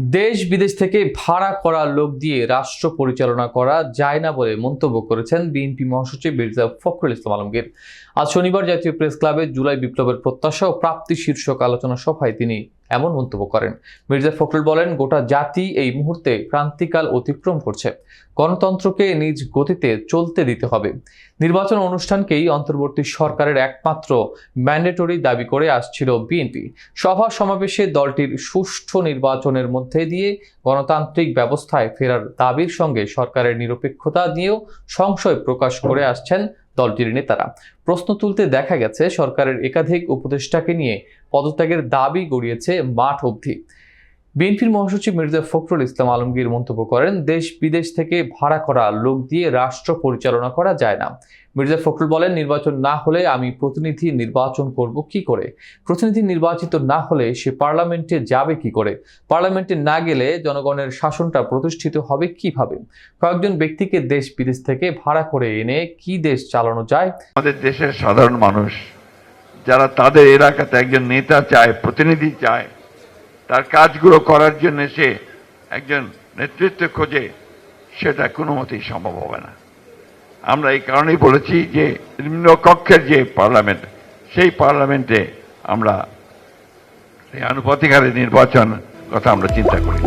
দেশ বিদেশ থেকে ভাড়া করা লোক দিয়ে রাষ্ট্র পরিচালনা করা যায় না বলে মন্তব্য করেছেন বিএনপি মহাসচিব মির্জা ফখরুল ইসলাম আলমগীর। আজ শনিবার জাতীয় প্রেস ক্লাবে জুলাই বিপ্লবের প্রত্যাশা ও প্রাপ্তি শীর্ষক আলোচনা সভায় তিনি এমন মন্তব্য করেন। মির্জা ফখরুল বলেন, গোটা জাতি এই মুহূর্তে ক্রান্তিকাল অতিক্রম করছে। গণতন্ত্রকে নিজ গতিতে চলতে দিতে হবে। নির্বাচন অনুষ্ঠানকেই অন্তর্বর্তী সরকারের একমাত্র ম্যান্ডেটরি দাবি করে আসছিল বিএনপি। সভা সমাবেশে দলটির সুষ্ঠু নির্বাচনের মধ্যে দিয়ে গণতান্ত্রিক ব্যবস্থায় ফেরার দাবির সঙ্গে সরকারের নিরপেক্ষতা নিয়েও সংশয় প্রকাশ করে আসছেন দলটির নেতারা। প্রশ্ন তুলতে দেখা গেছে, সরকারের একাধিক উপদেষ্টাকে নিয়ে পদত্যাগের দাবি গড়িয়েছে মাঠ অবধি। বিএনপির মহাসচিব মির্জা ফখরুল ইসলাম আলমগীর মন্তব্য করেন, দেশ বিদেশ থেকে ভাড়া করা লোক দিয়ে রাষ্ট্র পরিচালনা করা যায় না। মির্জা ফখরুল বলেন, নির্বাচন না হলে আমি প্রতিনিধি নির্বাচন করব কি করে? প্রতিনিধি নির্বাচিত না হলে সে পার্লামেন্টে যাবে কি করে? পার্লামেন্টে না গেলে জনগণের শাসনটা প্রতিষ্ঠিত হবে কীভাবে? কয়েকজন ব্যক্তিকে দেশ বিদেশ থেকে ভাড়া করে এনে কি দেশ চালানো যায়? আমাদের দেশের সাধারণ মানুষ, যারা তাদের এলাকাতে একজন নেতা চায়, প্রতিনিধি চায় তার কাজগুলো করার জন্য সে একজন নেতৃত্ব খোঁজে, সেটা কোনো মতেই সম্ভব হবে না আমরা এই কারণেই বলেছি যে নিম্নকক্ষের যে পার্লামেন্ট, সেই পার্লামেন্টে আমরা এই আনুপাতিক হারে নির্বাচন কথা আমরা চিন্তা করি।